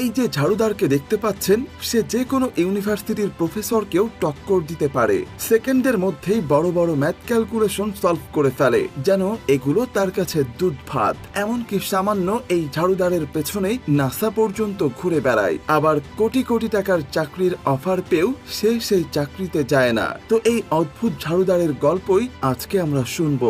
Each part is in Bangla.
এই যে ঝাড়ুদারকে দেখতে পাচ্ছেন, সে যে কোনো ইউনিভার্সিটির প্রফেসরকেও টক্কর দিতে পারে। সেকেন্ডের মধ্যেই বড় বড় ম্যাথ ক্যালকুলেশন সলভ করে ফেলে, যেন এগুলো তার কাছে দুধ ভাত এমনকি সামান্য এই ঝাড়ুদারের পেছনেই নাসা পর্যন্ত ঘুরে বেড়ায়। আবার কোটি কোটি টাকার চাকরির অফার পেয়েও সে সেই চাকরিতে যায় না। তো এই অদ্ভুত ঝাড়ুদারের গল্পই আজকে আমরা শুনব।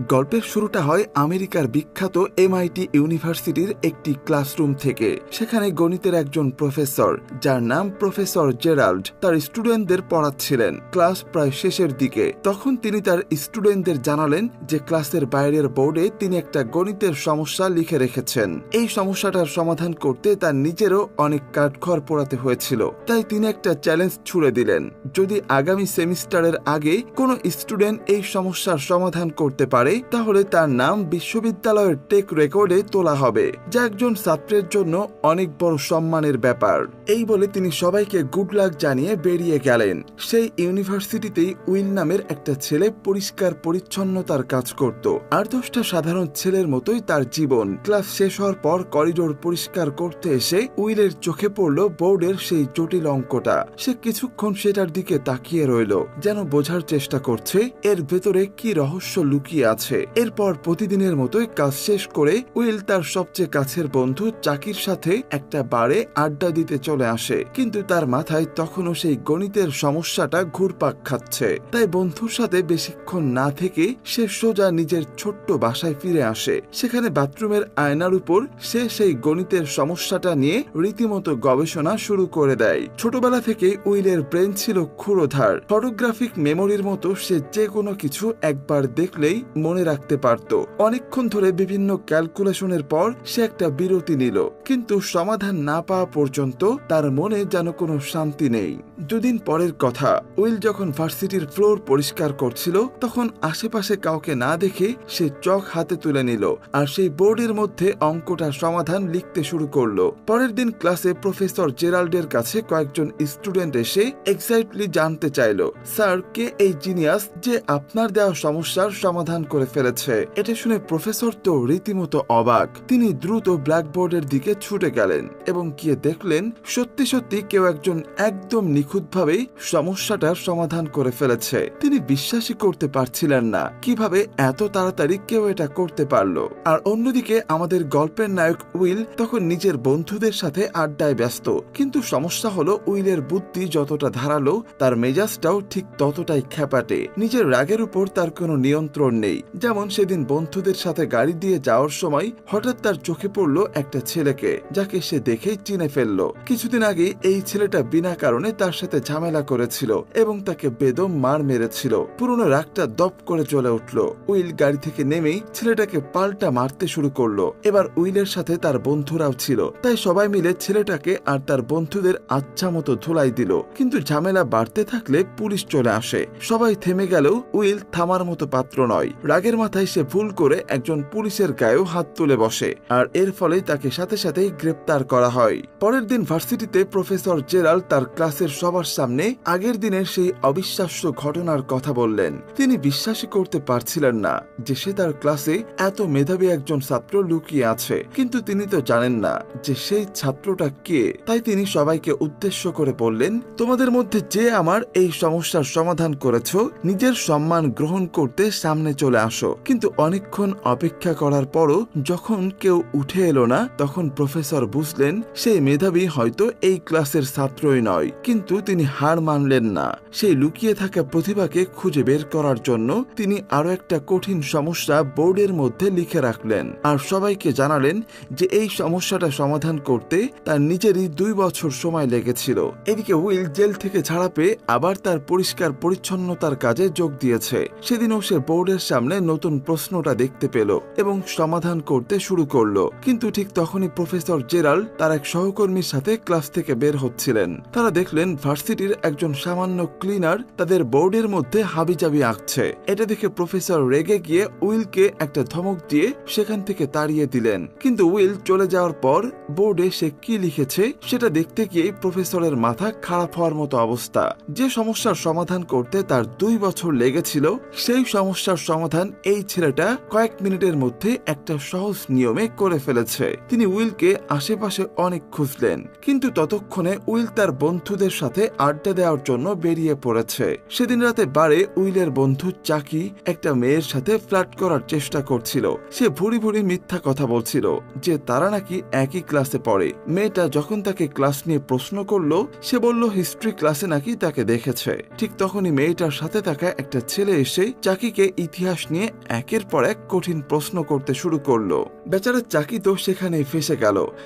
গল্পের শুরুটা হয় আমেরিকার বিখ্যাত এমআইটি ইউনিভার্সিটির একটি ক্লাসরুম থেকে। সেখানে গণিতের একজন প্রফেসর, যার নাম প্রফেসর জেরাল্ড, তার স্টুডেন্টদের পড়াচ্ছিলেন ক্লাস প্রায় শেষের দিকে। তখন তিনি তার স্টুডেন্টদের জানালেন যে ক্লাসের বাইরের বোর্ডে তিনি একটা গণিতের সমস্যা লিখে রেখেছেন। এই সমস্যাটার সমাধান করতে তার নিজেরও অনেক কাঠখড় পোড়াতে হয়েছিল। তাই তিনি একটা চ্যালেঞ্জ ছুড়ে দিলেন। যদি আগামী সেমিস্টারের আগে কোনো স্টুডেন্ট এই সমস্যার সমাধান করতে পারে তাহলে তার নাম বিশ্ববিদ্যালয়ের টেক রেকর্ডে তোলা হবে, যা একজন ছাত্রের জন্য অনেক বড় সম্মানের ব্যাপার। এই বলে তিনি সবাইকে গুড লাক জানিয়ে বেরিয়ে গেলেন। সেই ইউনিভার্সিটিতেই উইল নামের একটা ছেলে পরিষ্কার পরিচ্ছন্নতার কাজ করত। আর দশটা সাধারণ ছেলের মতোই তার জীবন। ক্লাস শেষ হওয়ার পর করিডোর পরিষ্কার করতে এসে উইলের চোখে পড়ল বোর্ডের সেই জটিল অঙ্কটা। সে কিছুক্ষণ সেটার দিকে তাকিয়ে রইল, যেন বোঝার চেষ্টা করছে, এর ভেতরে কি রহস্য লুকিয়ে আছে। এরপর প্রতিদিনের মতোই কাজ শেষ করে উইল তার সবচেয়ে কাছের বন্ধু চাকির সাথে একটা বারে আড্ডা দিতে চলে আসে। কিন্তু তার মাথায় তখনও সেই গণিতের সমস্যাটা ঘুরপাক খাচ্ছে। তাই বন্ধুর সাথে বেশিক্ষণ না থেকে সে সোজা নিজের ছোট্ট বাসায় ফিরে আসে। সেখানে বাথরুমের আয়নার উপর সে সেই গণিতের সমস্যাটা নিয়ে রীতিমতো গবেষণা শুরু করে দেয়। ছোটবেলা থেকে উইলের ব্রেন ছিল ক্ষুরোধার। ফটোগ্রাফিক মেমোরির মতো সে যে কোনো কিছু একবার দেখলেই মনে রাখতে পারত। অনেকক্ষণ ধরে বিভিন্ন ক্যালকুলেশনের পর সে একটা বিরতি নিল। কিন্তু সমাধান না পাওয়া পর্যন্ত তার মনে যেন কোনো শান্তি নেই। দুদিন পরের কথা, উইল যখন ভার্সিটির ফ্লোর পরিষ্কার করছিল, তখন আশেপাশে কাউকে না দেখে সে চক হাতে তুলে নিল আর সেই বোর্ডের মধ্যে অঙ্কটার সমাধান লিখতে শুরু করল। পরের দিন ক্লাসে প্রফেসর জেরাল্ডের কাছে কয়েকজন স্টুডেন্ট এসে এক্সাইটলি জানতে চাইল, স্যার, কে এই জিনিয়াস যে আপনার দেওয়া সমস্যার সমাধান করে ফেলেছে? এটা শুনে প্রফেসর তো রীতিমতো অবাক। তিনি দ্রুত ব্ল্যাকবোর্ডের দিকে ছুটে গেলেন এবং গিয়ে দেখলেন সত্যি সত্যি কেউ একজন একদম নিখুঁতভাবেই সমস্যাটার সমাধান করে ফেলেছে। তিনি বিশ্বাসই করতে পারছিলেন না কীভাবে এত তাড়াতাড়ি কেউ এটা করতে পারল। আর অন্যদিকে আমাদের গল্পের নায়ক উইল তখন নিজের বন্ধুদের সাথে আড্ডায় ব্যস্ত। কিন্তু সমস্যা হলো উইলের বুদ্ধি যতটা ধারালো, তার মেজাজটাও ঠিক ততটাই খ্যাপাটে। নিজের রাগের উপর তার কোনো নিয়ন্ত্রণ নেই। যেমন সেদিন বন্ধুদের সাথে গাড়ি দিয়ে যাওয়ার সময় হঠাৎ তার চোখে পড়ল একটা ছেলেকে। যাকে সে দেখেই চিনে ফেলল। কিছুদিন আগে এই ছেলেটা বিনা কারণে তার সাথে ঝামেলা করেছিল এবং তাকে বেদম মার মেরেছিল। পুরনো রাগটা দপ করে চলে উঠল। উইল গাড়ি থেকে নেমেই ছেলেটাকে পাল্টা মারতে শুরু করল। এবার উইলের সাথে তার বন্ধুরাও ছিল। তাই সবাই মিলে ছেলেটাকে আর তার বন্ধুদের আচ্ছা মতো ধুলাই দিল। কিন্তু ঝামেলা বাড়তে থাকলে পুলিশ চলে আসে। সবাই থেমে গেলেও উইল থামার মতো পাত্র নয়। রাগের মাথায় সে ভুল করে একজন পুলিশের গায়েও হাত তুলে বসে। আর এর ফলেই তাকে সাথে সাথে সাথেই গ্রেপ্তার করা হয়। পরের দিন ভার্সিটিতে প্রফেসর জেরাল তার ক্লাসের সবার সামনে আগের দিনের সেই অবিশ্বাস্য ঘটনার কথা বললেন। তিনি বিশ্বাসই করতে পারছিলেন না যে সে তার ক্লাসে এত মেধাবী একজন ছাত্র লুকিয়ে আছে। কিন্তু তিনি তো জানেন না যে সেই ছাত্রটা কে। তাই তিনি সবাইকে উদ্দেশ্য করে বললেন, তোমাদের মধ্যে যে আমার এই সমস্যার সমাধান করেছ, নিজের সম্মান গ্রহণ করতে সামনে চলে আসো। কিন্তু অনেকক্ষণ অপেক্ষা করার পরও যখন কেউ উঠে এলো না, তখন প্রফেসর বুঝলেন, সেই মেধাবী হয়তো এই ক্লাসের ছাত্রই নয়, কিন্তু তিনি হার মানলেন না। সেই লুকিয়ে থাকা প্রতিভাকে খুঁজে বের করার জন্য তিনি আরও একটা কঠিন সমস্যা বোর্ডের মধ্যে লিখে রাখলেন। আর সবাইকে জানালেন যে এই সমস্যাটা সমাধান করতে তার নিজেরই দুই বছর সময় লেগেছিল। এদিকে উইল জেল থেকে ছাড়া পেয়ে আবার তার পরিষ্কার পরিচ্ছন্নতার কাজে যোগ দিয়েছে। সেদিনও সে বোর্ডের সামনে নতুন প্রশ্নটা দেখতে পেল এবং সমাধান করতে শুরু করল। কিন্তু ঠিক তখনই প্রফেসর জেরাল তার এক সহকর্মীর সাথে ক্লাস থেকে বের হচ্ছিলেন। তারা দেখলেন ভার্সিটির একজন সামান্য ক্লিনার তাদের বোর্ডের মধ্যে হাবিজাবি আঁকছে। এটা দেখে প্রফেসর রেগে গিয়ে উইলকে একটা ধমক দিয়ে সেখান থেকে তাড়িয়ে দিলেন। কিন্তু উইল চলে যাওয়ার পর বোর্ডে সে কি লিখেছে সেটা দেখতে গিয়ে প্রফেসরের মাথা খারাপ হওয়ার মতো অবস্থা। যে সমস্যার সমাধান করতে তার দুই বছর লেগেছিল, সেই সমস্যার সমাধান এই ছেলেটা কয়েক মিনিটের মধ্যে একটা সহজ নিয়মে করে ফেলেছে। তিনি উইলকে আশেপাশে অনেক খুঁজলেন, কিন্তু ততক্ষণে উইল তার বন্ধুদের সাথে আড্ডা দেওয়ার জন্য বেরিয়ে পড়েছে। সেদিন রাতে বারে উইলের বন্ধু চাকি একটা মেয়ের সাথে ফ্লার্ট করার চেষ্টা করছিল। সে ভুড়ি ভুড়ি মিথ্যা কথা বলছিল যে তারা নাকি একই ক্লাসে পড়ে। মেয়েটা যখন তাকে ক্লাস নিয়ে প্রশ্ন করল, সে বলল, হিস্ট্রি ক্লাসে নাকি তাকে দেখেছে। ঠিক তখনই মেয়েটার সাথে থাকা একটা ছেলে এসে চাকিকে ইতিহাস নিয়ে একের পর এক কঠিন প্রশ্ন করতে শুরু করল। বেচারা চাকি তো সেখানে ফেসে গেল।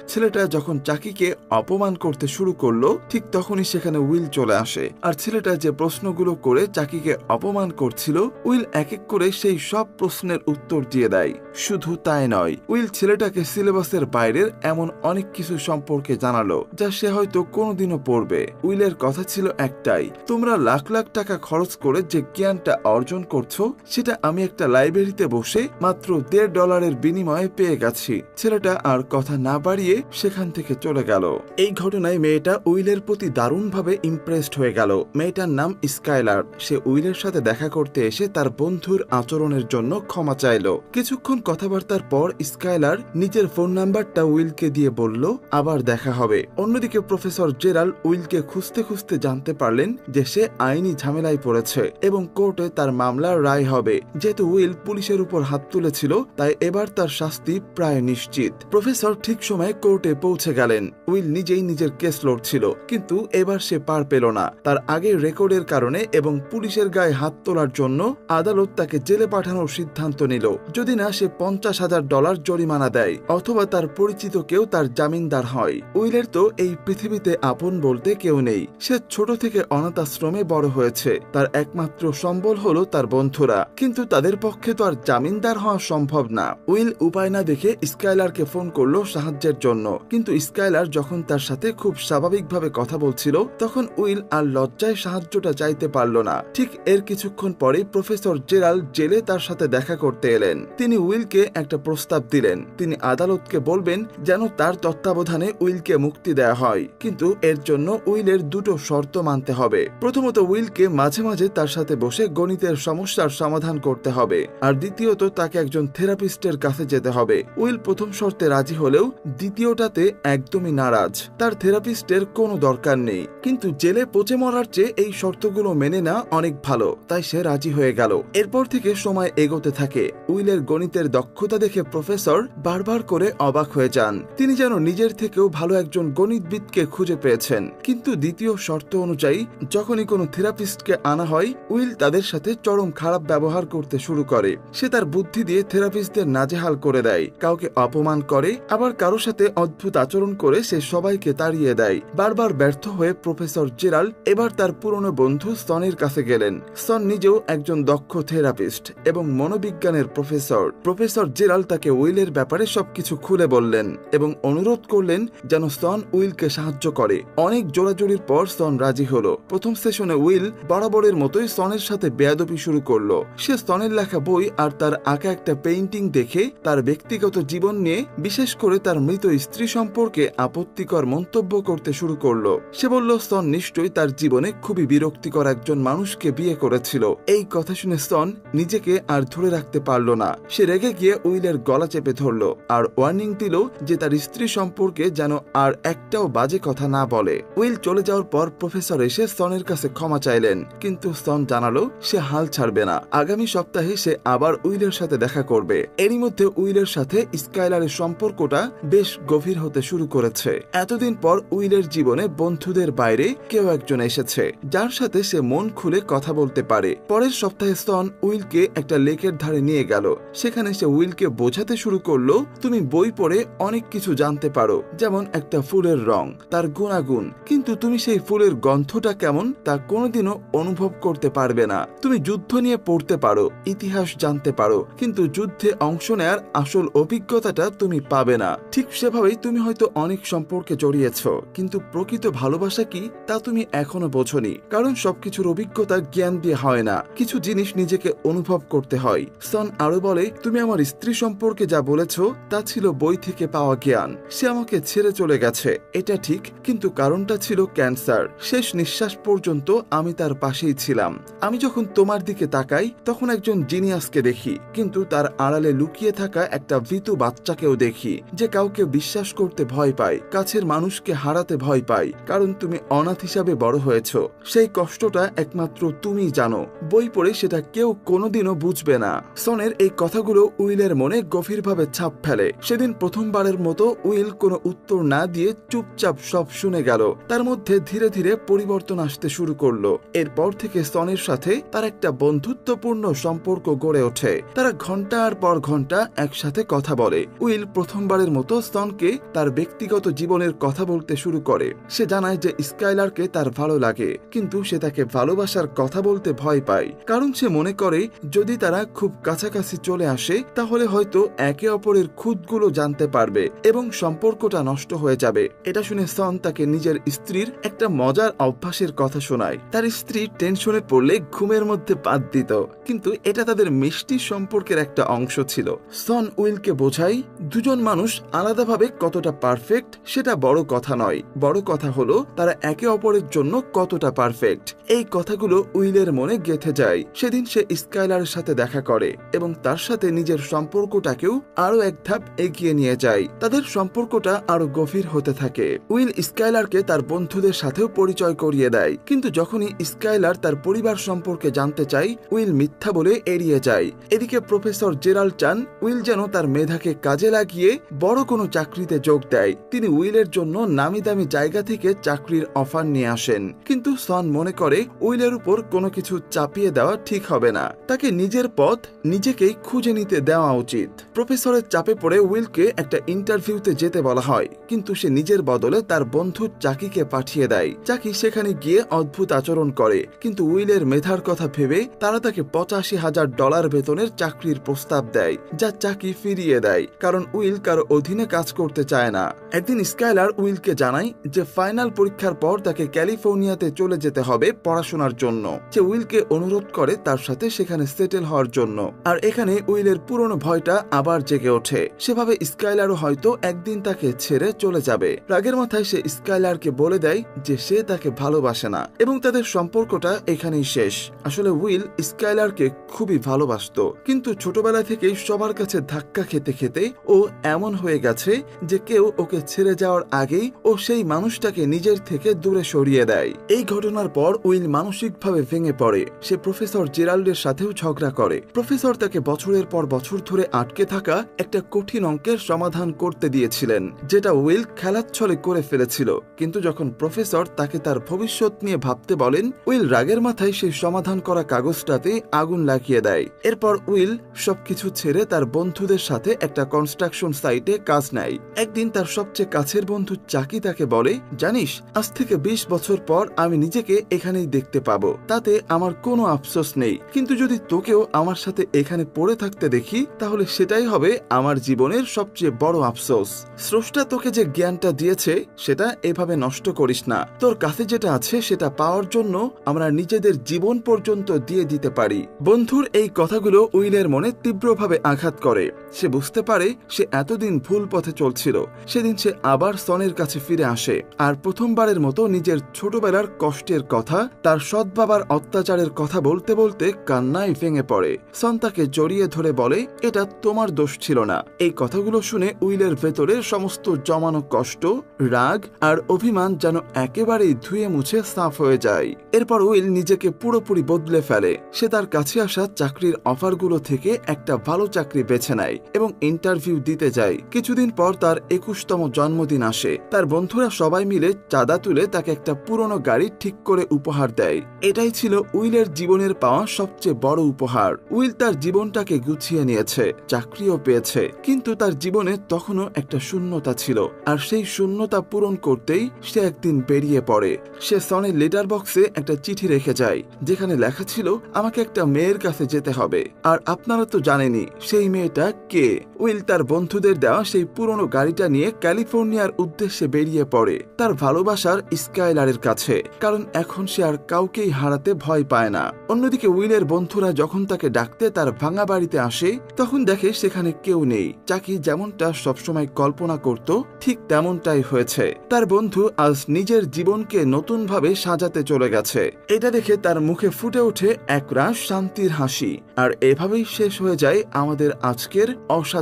ছেলেটা যখন চাকিকে অপমান করতে শুরু করল, ঠিক তখনই সেখানে উইল চলে আসে। আর ছেলেটা যে প্রশ্নগুলো করে চাকিকে অপমান করছিল, উইল এক এক করে সেই সব প্রশ্নের উত্তর দিয়ে দেয়। শুধু তাই নয়, উইল ছেলেটাকে সিলেবাসের বাইরের এমন অনেক কিছু সম্পর্কে জানালো, যা সে হয়তো কোনোদিনও পড়বে। উইলের কথা ছিল একটাই, তোমরা লাখ লাখ টাকা খরচ করে যে জ্ঞানটা অর্জন করছ, সেটা আমি একটা লাইব্রেরিতে বসে মাত্র দেড় ডলারের বিনিময়ে পেয়ে গেছি। ছেলেটা আর কথা না বাড়িয়ে সেখান থেকে চলে গেল। এই ঘটনায় মেয়েটা উইলের প্রতি দারুণভাবে ইমপ্রেসড হয়ে গেল। মেয়েটার নাম স্কাইলার। সে উইলের সাথে দেখা করতে এসে তার বন্ধুর আচরণের জন্য ক্ষমা চাইল। কিছুক্ষণ কথাবার্তার পর স্কাইলার নিজের ফোন নাম্বারটা উইলকে দিয়ে বলল, আবার দেখা হবে। অন্যদিকে প্রফেসর জেরাল উইলকে খুঁজতে খুঁজতে জানতে পারলেন যে সে আইনি ঝামেলায় পড়েছে এবং কোর্টে তার মামলার রায় হবে। যেহেতু উইল পুলিশের উপর হাত তুলেছিল, তাই এবার তার শাস্তি প্রায় নিশ্চিত। প্রফেসর ঠিক সময়ে কোর্টে পৌঁছে গেলেন। উইল নিজেই নিজের কেস লড়ছিল কিন্তু এবার সে পার পেল না। তার আগে রেকর্ডের কারণে এবং পুলিশের গায়ে হাত তোলার জন্য আদালত তাকে জেলে পাঠানোর সিদ্ধান্ত নিল। যদি না, সে পঞ্চাশ হাজার ডলার জরিমানা দেয়, অথবা তার পরিচিত কেউ তার জামিনদার হয়। উইলের তো এই পৃথিবীতে আপন বলতে কেউ নেই। সে ছোট থেকে অনাথ আশ্রমে বড় হয়েছে। তার একমাত্র সম্বল হলো তার বন্ধুরা। কিন্তু তাদের পক্ষে তো আর জামিনদার হওয়া সম্ভব না। উইল উপায় না দেখে স্কাইলারকে ফোন করল সাহায্যের জন্য। কিন্তু স্কাইলার যখন তার সাথে খুব স্বাভাবিকভাবে কথা বলছিল, তখন উইল আর লজ্জায় সাহায্যটা চাইতে পারল না। ঠিক এর কিছুক্ষণ পরে প্রফেসর জেরাল জেলে তার সাথে দেখা করতে এলেন। তিনি উইলকে একটা প্রস্তাব দিলেন। তিনি আদালতকে বলবেন যেন তার তত্ত্বাবধানে উইলকে মুক্তি দেয়া হয়। কিন্তু এর জন্য উইলের দুটো শর্ত মানতে হবে। প্রথমত, উইলকে মাঝে মাঝে তার সাথে বসে গণিতের সমস্যার সমাধান করতে হবে। আর দ্বিতীয়ত, তাকে একজন থেরাপিস্টের কাছে যেতে হবে। উইল প্রথম শর্তে রাজি হলেও দ্বিতীয়টাতে একদমই নারাজ। তার থেরাপিস্টের কোনো দরকার নেই। কিন্তু জেলে পচে মরার চেয়ে এই শর্তগুলো মেনে না অনেক ভালো। তাই সে রাজি হয়ে গেল। এরপর থেকে সময় এগোতে থাকে। উইলের গণিতের দক্ষতা দেখে প্রফেসর বারবার করে অবাক হয়ে যান। তিনি যেন নিজের থেকেও ভালো একজন গণিতবিদকে খুঁজে পেয়েছেন। কিন্তু দ্বিতীয় শর্ত অনুযায়ী, যখনই কোনো থেরাপিস্টকে আনা হয়, উইল তাদের সাথে চরম খারাপ ব্যবহার করতে শুরু করে। সে তার বুদ্ধি দিয়ে থেরাপিস্টদের নাজেহাল করে দেয়। কাউকে অপমান করে, আবার কারও সাথে অদ্ভুত আচরণ করে সে সবাইকে তাড়িয়ে দেয়। বারবার ব্যর্থ হয়ে প্রফেসর জেরাল এবার তার পুরনো বন্ধু স্তনের কাছে গেলেন। স্তন নিজেও একজন দক্ষ থেরাপিস্ট এবং মনোবিজ্ঞানের প্রফেসর। প্রফেসর জেরাল তাকে উইলের ব্যাপারে সবকিছু খুলে বললেন এবং অনুরোধ করলেন যেন স্তন উইলকে সাহায্য করে। অনেক জোড়াজোড়ির পর স্তন রাজি হলো। প্রথম সেশনে উইল বরাবরের মতোই সনের সাথে বেয়াদবি শুরু করল। সে স্তনের লেখা বই আর তার আঁকা একটা পেইন্টিং দেখে তার ব্যক্তিগত জীবন নিয়ে বিশেষ করে তার মৃত স্ত্রী সম্পর্কে আপত্তিকর মন্তব্য করতে শুরু করল। সে বলল, স্তন নিশ্চয়ই তার জীবনে খুবই বিরক্তিকর একজন মানুষকে বিয়ে করেছিল। এই কথা শুনে স্তন নিজেকে আর ধরে রাখতে পারল না। সে রেগে গিয়ে উইলের গলা চেপে ধরল আর ওয়ার্নিং দিল যে তার স্ত্রী সম্পর্কে যেন আর একটাও বাজে কথা না বলে। উইল চলে যাওয়ার পর প্রফেসর এসে স্তনের কাছে ক্ষমা চাইলেন, কিন্তু স্তন জানালো সে হাল ছাড়বে না। আগামী সপ্তাহে সে আবার উইলের সাথে দেখা করবে। এরই মধ্যে উইলের সাথে স্কাইলারের সম্পর্কটা বেশ গভীর হতে শুরু করেছে। এতদিন পর উইলের জীবনে বন্ধুদের বাইরে কেউ একজন এসেছে, যার সাথে সে মন খুলে কথা বলতে পারে। পরের সপ্তাহে স্তন উইলকে একটা লেকের ধারে নিয়ে গেল। সেখানে সে উইলকে বোঝাতে শুরু করল, তুমি বই পড়ে অনেক কিছু জানতে পারো, যেমন একটা ফুলের রং, তার গুণাগুণ। কিন্তু তুমি সেই ফুলের গন্ধটা কেমন, তা কোনোদিনও অনুভব করতে পারবে না। তুমি যুদ্ধ নিয়ে পড়তে পারো, ইতিহাস জানতে পারো, কিন্তু যুদ্ধে অংশ নেয়ার আসল অভিজ্ঞতাটা তুমি পাবে না। ঠিক সেভাবেই তুমি হয়তো অনেক সম্পর্কে জড়িয়েছ, কিন্তু প্রকৃত ভালোবাসা কি তা তুমি এখনও বোঝনি। কারণ সবকিছুর অভিজ্ঞতা জ্ঞান দিয়ে হয় না। কিছু জিনিস নিজেকে অনুভব করতে হয়। সন আরও বলে, তুমি আমার স্ত্রী সম্পর্কে যা বলেছ, তা ছিল বই থেকে পাওয়া জ্ঞান। সে আমাকে ছেড়ে চলে গেছে। এটা ঠিক, কিন্তু কারণটা ছিল ক্যান্সার। শেষ নিঃশ্বাস পর্যন্ত আমি তার পাশেই ছিলাম। আমি যখন তোমার দিকে তাকাই, তখন একজন জিনিয়াসকে দেখি, কিন্তু তার আড়ালে লুকিয়ে থাকা একটা ভীতু বাচ্চাকেও দেখি, যে কাউকে বিশ্বাস করতে ভয় পায়, কাছের মানুষকে হারাতে ভয় পায়। কারণ তুমি অনাথ হিসাবে বড় হয়েছ। সেই কষ্টটা একমাত্র তুমি জানো। বই পড়ে সেটা কেউ কোনোদিনও বুঝবে না। সনের এই কথাগুলো উইলের মনে গভীরভাবে ছাপ ফেলে। সেদিন প্রথমবারের মতো উইল কোনো উত্তর না দিয়ে চুপচাপ সব শুনে গেল। তার মধ্যে ধীরে ধীরে পরিবর্তন আসতে শুরু করল। এরপর থেকে সনের সাথে তার একটা বন্ধুত্বপূর্ণ সম্পর্ক গড়ে ওঠে। তারা ঘণ্টার পর ঘণ্টা একসাথে কথা বলে। উইল প্রথমবারের মতো সনকে তার ব্যক্তিগত জীবনের কথা বলতে শুরু করে। সে জানায় যে স্কাইলারকে তার ভালো লাগে, কিন্তু সে তাকে ভালোবাসার কথা বলতে ভয় পায়। কারণ সে মনে করে, যদি তারা খুব কাছাকাছি চলে আসে, তাহলে হয়তো একে অপরের খুঁতগুলো জানতে পারবে এবং সম্পর্কটা নষ্ট হয়ে যাবে। এটা শুনে সন তাকে নিজের স্ত্রীর একটা মজার অভ্যাসের কথা শোনায়। তার স্ত্রী টেনশনে পড়লে ঘুমের মধ্যে বাদ দিত, কিন্তু এটা তাদের মিষ্টি সম্পর্কের একটা অংশ ছিল। সন উইলকে বোঝাই দুজন মানুষ আলাদাভাবে কতটা পারফেক্ট সেটা বড় কথা নয়। বড় কথা হলো, তারা একে অপরের জন্য কতটা পারফেক্ট এই কথাগুলো উইলের মনে গেথে যায়। সেদিন সে স্কাইলারের সাথে দেখা করে এবং তার সাথে নিজের সম্পর্কটাকেও আরও এক ধাপ এগিয়ে নিয়ে যায়। তাদের সম্পর্কটা আরও গভীর হতে থাকে। উইল স্কাইলারকে তার বন্ধুদের সাথেও পরিচয় করিয়ে দেয়। কিন্তু যখনই স্কাইলার তার পরিবার সম্পর্কে জানতে চায়, উইল মিথ্যা বলে এড়িয়ে যায়। এদিকে প্রফেসর জেরাল চান, উইল যেন তার মেধাকে কাজে লাগিয়ে বড় কোনো চাকরিতে যোগ দেয়। তিনি উইলের জন্য নামি দামি জায়গা থেকে চাকরির অফার নিয়ে আসেন। কিন্তু সন মনে করে, উইলের উপর কোনো কিছু চাপিয়ে দেওয়া ঠিক হবে না। তাকে নিজের পথ নিজেকেই খুঁজে নিতে দেওয়া উচিত। প্রফেসরের চাপে পড়ে উইলকে একটা ইন্টারভিউতে যেতে বলা হয়। কিন্তু সে নিজের বদলে তার বন্ধু চাকিকে পাঠিয়ে দেয়। চাকি সেখানে গিয়ে অদ্ভুত আচরণ করে। কিন্তু উইলের মেধার কথা ভেবে তারা তাকে পঁচাশি হাজার ডলার বেতনের চাকরির প্রস্তাব দেয়, যা চাকি ফিরিয়ে দেয়। কারণ উইল কারও অধীনে কাজ করতে চায় না। একদিন স্কাইলার উইলকে জানায় যে ফাইনাল পরীক্ষার পর তাকে ক্যালিফোর্নিয়াতে চলে যেতে হবে পড়াশোনার জন্য। সে উইলকে অনুরোধ করে তার সাথে সেখানে সেটেল হওয়ার জন্য। আর এখানে উইলের পুরনো ভয়টা আবার জেগে ওঠে। সেভাবে স্কাইলারও হয়তো একদিন তাকে ছেড়ে চলে যাবে। রাগের মাথায় সে স্কাইলারকে বলে দেয় যে সে তাকে ভালোবাসে না এবং তাদের সম্পর্কটা এখানেই শেষ। আসলে উইল স্কাইলারকে খুবই ভালোবাসতো। কিন্তু ছোটবেলা থেকেই সবার কাছে ধাক্কা খেতে খেতে ও এমন হয়ে গেছে যে কেউ ওকে ছেড়ে যাওয়ার আগেই ও সেই মানুষটাকে নিজের থেকে দূরে সরিয়ে দেয়। এই ঘটনার পর উইল মানসিকভাবে ভেঙে পড়ে। সে প্রফেসর জেরাল্ডের সাথেও ঝগড়া করে। প্রফেসর তাকে বছরের পর বছর ধরে আটকে থাকা একটা কঠিন অঙ্কের সমাধান করতে দিয়েছিলেন, যেটা উইল খেলাচ্ছলে করে ফেলেছিল। কিন্তু যখন প্রফেসর তাকে তার ভবিষ্যৎ নিয়ে ভাবতে বলেন, উইল রাগের মাথায় সেই সমাধান করা কাগজটাতে আগুন লাগিয়ে দেয়। এরপর উইল সবকিছু ছেড়ে তার বন্ধুদের সাথে একটা কনস্ট্রাকশন সাইটে কাজ নেয়। একদিন তার সবচেয়ে কাছের বন্ধু চাকি তাকে বলে, জানিস, আজ থেকে বিশ বছর পর আমি নিজেকে এখানেই দেখতে পাবো। তাতে আমার কোনো আফসোস নেই। কিন্তু যদি তোকেও আমার সাথে এখানে পড়ে থাকতে দেখি, তাহলে সেটাই হবে আমার জীবনের সবচেয়ে বড় আফসোস। স্রষ্টা তোকে যে জ্ঞানটা দিয়েছে, সেটা এভাবে নষ্ট করিস না। তোর কাছে যেটা আছে, সেটা পাওয়ার জন্য আমরা নিজেদের জীবন পর্যন্ত দিয়ে দিতে পারি। বন্ধুর এই কথাগুলো উইলের মনে তীব্রভাবে আঘাত করে। সে বুঝতে পারে, সে এতদিন ভুল পথে চলছিল। সেদিন সে আবার সনের কাছে ফিরে আসে আর প্রথমবারের মতো নিজের ছোটবেলার কষ্টের কথা, তার সৎ বাবার অত্যাচারের কথা বলতে বলতে কান্নায় ভেঙে পড়ে। সন তাকে জড়িয়ে ধরে বলে, এটা তোমার দোষ ছিল না। এই কথাগুলো শুনে উইলের ভেতরে সমস্ত জমানো কষ্ট, রাগ আর অভিমান যেন একেবারেই ধুয়ে মুছে সাফ হয়ে যায়। এরপর উইল নিজেকে পুরোপুরি বদলে ফেলে। সে তার কাছে আসা চাকরির অফারগুলো থেকে একটা ভালো চাকরি বেছে নেয় এবং ইন্টারভিউ দিতে যায়। কিছুদিন পর তার একুশতম জন্মদিন আসে। তার বন্ধুরা সবাই মিলে চাঁদা তুলে তাকে একটা পুরনো গাড়ি ঠিক করে উপহার দেয়। এটাই ছিল উইলের জীবনের পাওয়া সবচেয়ে বড় উপহার। উইল তার জীবনটাকে গুছিয়ে নিয়েছে, চাকরিও পেয়েছে, কিন্তু তার জীবনে তখনও একটা শূন্যতা ছিল। আর সেই শূন্যতা পূরণ করতেই সে একদিন বেরিয়ে পড়ে। সে সনের লেটার বক্সে একটা চিঠি রেখে যায়, যেখানে লেখা ছিল, আমাকে একটা মেয়ের কাছে যেতে হবে। আর আপনারা তো জানেনই, সেই মেয়েটা কে? উইল তার বন্ধুদের দেওয়া সেই পুরনো গাড়িটা নিয়ে ক্যালিফোর্নিয়ার উদ্দেশ্যে বেরিয়ে পড়ে তার ভালোবাসার স্কাইলারের কাছে, কারণ এখন সে আর কাউকেই হারাতে ভয় পায় না। অন্যদিকে উইলের বন্ধুরা যখন তাকে ডাকতে তার ভাঙা বাড়িতে আসে, তখন দেখে সেখানে কেউ নেই। চাকি যেমনটা সবসময় কল্পনা করত, ঠিক তেমনটাই হয়েছে। তার বন্ধু আজ নিজের জীবনকে নতুনভাবে সাজাতে চলে গেছে। এটা দেখে তার মুখে ফুটে ওঠে একরাশ শান্তির হাসি। আর এভাবেই শেষ হয়ে যায় আমাদের আজকের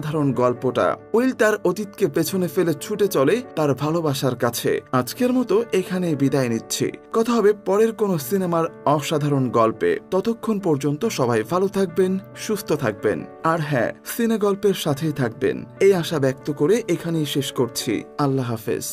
অসাধারণ গল্পটা। উইল তার অতীতকে পেছনে ফেলে ছুটে চলে তার ভালোবাসার কাছে। আজকের মতো এখানে বিদায় নিচ্ছি। কথা হবে পরের কোন সিনেমার অসাধারণ গল্পে। ততক্ষণ পর্যন্ত সবাই ভালো থাকবেন, সুস্থ থাকবেন। আর হ্যাঁ সিনে গল্পের সাথেই থাকবেন। এই আশা ব্যক্ত করে এখানেই শেষ করছি। আল্লাহ হাফেজ।